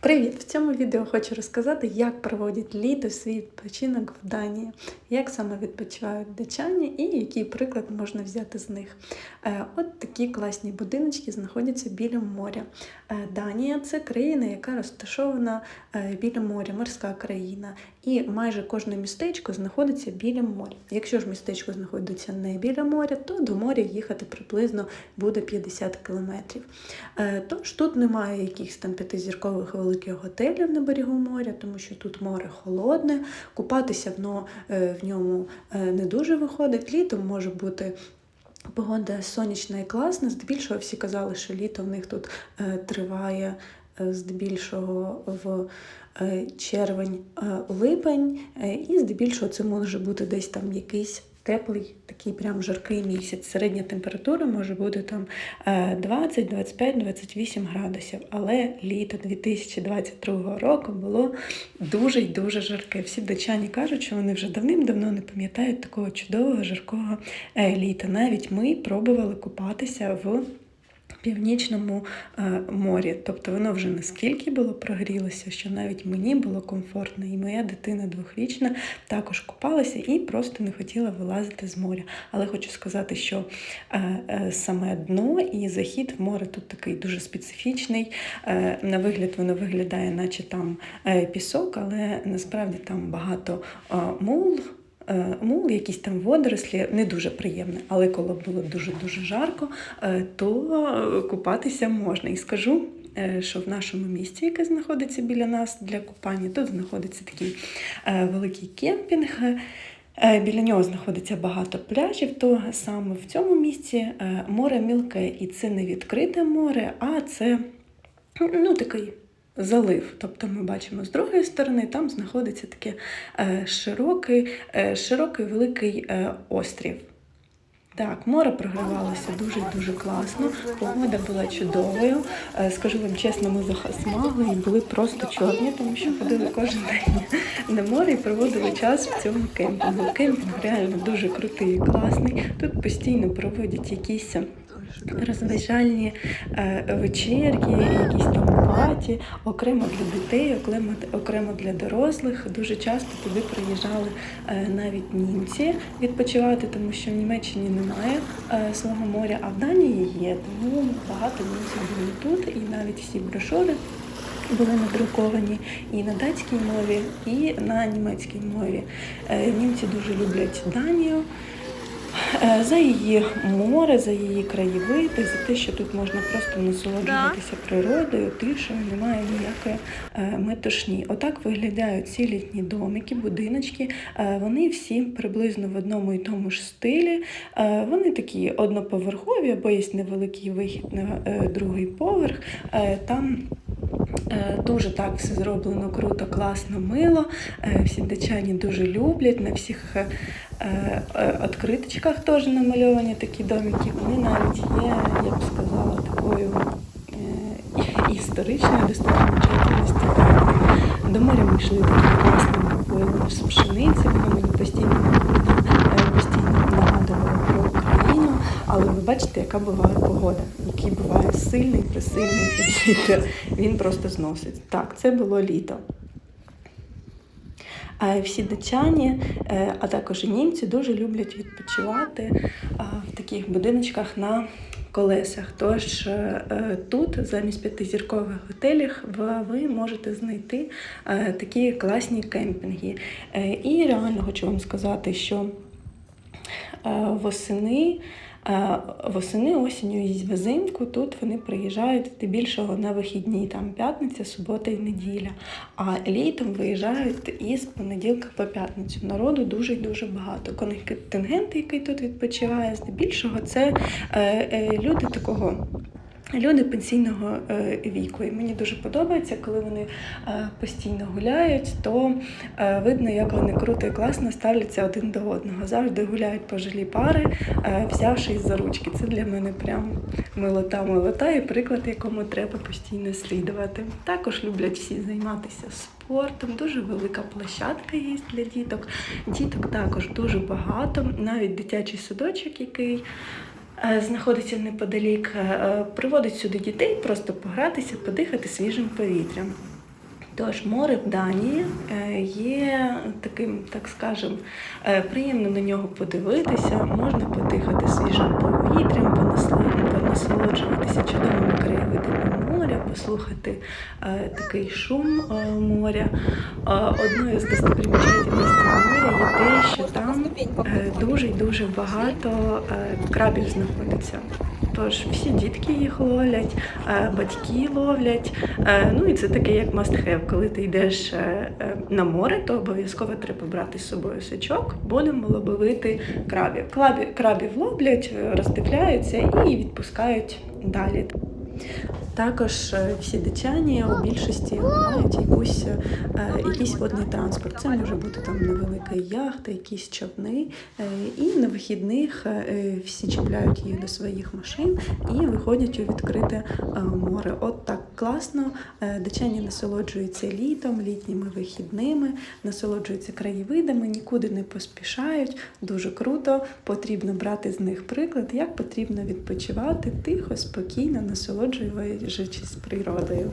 Привіт! В цьому відео хочу розказати, як проводять літо свій відпочинок в Данії, як саме відпочивають дачані і який приклад можна взяти з них. Е, От такі класні будиночки знаходяться біля моря. Е, Данія це країна, яка розташована е, біля моря, морська країна. І майже кожне містечко знаходиться біля моря. Якщо ж містечко знаходиться не біля моря, то до моря їхати приблизно буде 50 кілометрів. Е, Тож тут немає якихось там п'ятизіркових великих готелів на берегу моря, тому що тут море холодне, купатися в, в ньому е, не дуже виходить. Літом може бути. Погода сонячна і класна. Здебільшого всі казали, що літо в них тут е, триває е, здебільшого в е, червень-липень, е, і здебільшого це може бути десь там якийсь теплий, такий прям жаркий місяць. Середня температура може бути там 20, 25, 28 градусів. Але літо 2022 року було дуже й дуже жарке. Всі датчані кажуть, що вони вже давним-давно не пам'ятають такого чудового жаркого е, літа. Навіть ми пробували купатися в північному е, морі. Тобто воно вже наскільки було прогрілося, що навіть мені було комфортно, і моя дитина двохрічна також купалася і просто не хотіла вилазити з моря. Але хочу сказати, що е, е, саме дно і захід в море тут такий дуже специфічний. На вигляд воно виглядає, наче там пісок, але насправді там багато мул. Е, мул, якісь там водорослі, не дуже приємне. Але коли було дуже-дуже жарко, е, то купатися можна. І скажу, е, що в нашому місті, яке знаходиться біля нас для купання, тут знаходиться такий великий кемпінг. Біля нього знаходиться багато пляжів, то саме в цьому місці море мілке, і це не відкрите море, а це ну, такий залив. Тобто ми бачимо з другої сторони, там знаходиться такий е, широкий, е, широкий великий е, острів. Так, море програвалося дуже-дуже класно. Погода була чудовою. Скажу вам чесно, ми засмагли і були просто чорні, тому що ходили кожен день на море і проводили час в цьому кемпінгу. Кемпінг реально дуже крутий і класний. Тут постійно проводять якісь розважальні е, вечірки, якісь там паті, окремо для дітей, окремо, окремо для дорослих. Дуже часто туди приїжджали е, навіть німці відпочивати, тому що в Німеччині немає е, свого моря, а в Данії є. Тому багато німців були тут, і навіть всі брошури. Були надруковані і на датській мові, і на німецькій мові. Німці дуже люблять Данію. Е, за її море, за її краєвиди, за те, що тут можна просто насолоджуватися природою, тишею, немає ніякої е, метушні. Отак виглядають ці літні домики, будиночки. Е, вони всі приблизно в одному і тому ж стилі. Вони такі одноповерхові, або є невеликий вихід на другий поверх. Там Дуже так все зроблено круто, класно, мило. Всі дачані дуже люблять. На всіх відкриточках е, теж намальовані такі домики. Вони навіть є, я б сказала, такою е, історичною достопримічательністю. До моря ми йшли таким класним поїздом з пшениці, воно мені постійно е, постійно нагадувало про Україну. Але ви бачите, яка буває погода, який буває сильний, присильний вітер. Він просто зносить. Так, це було літо. Всі датчані, е, а також і німці дуже люблять відпочивати в таких будиночках на колесах. Тож е, тут, замість п'ятизіркових готелів, ви можете знайти е, такі класні кемпінги. І реально хочу вам сказати, що восени. Восени, осінню і взимку тут вони приїжджають здебільшого на вихідні, там п'ятниця, субота і неділя. А літом виїжджають із понеділка по п'ятницю. Народу дуже дуже багато. Контингент, який тут відпочиває, здебільшого це е, е, люди такого Люди пенсійного е, віку. І мені дуже подобається, коли вони е, постійно гуляють, то е, видно, як вони круто і класно ставляться один до одного. Завжди гуляють пожилі пари, взявшись за ручки. Це для мене прям милота-милота і приклад, якому треба постійно слідувати. Також люблять всі займатися спортом. Дуже велика площадка є для діток. Діток також дуже багато, навіть дитячий садочок, який. Е, знаходиться неподалік, е, приводить сюди дітей, просто погратися, подихати свіжим повітрям. Тож море в Данії е, є таким, так скажем, е, приємно на нього подивитися, можна подихати свіжим повітрям, понасолоджуватися чудовими краєвидами моря, послухати е, такий шум е, моря. Е, Одною з достопримічательностей моря є те, що там е, дуже й дуже багато е, крабів знаходиться. Тож всі дітки їх ловлять, е, батьки ловлять. Е, Ну і це таке як must have. Коли ти йдеш е, на море, то обов'язково треба брати з собою сачок, будемо ловити крабів. Крабів, ловлять, роздивляються і відпускають далі. Також е, всі дитячі у більшості мають якусь, е, якийсь водний транспорт. Це може бути там невелика яхта, якісь човни. Е, І на вихідних всі чіпляють їх до своїх машин і виходять у відкрите море. От так класно. Дичані насолоджуються літом, літніми вихідними, насолоджуються краєвидами, нікуди не поспішають. Дуже круто. Потрібно брати з них приклад, як потрібно відпочивати тихо, спокійно, насолоджуючись природою.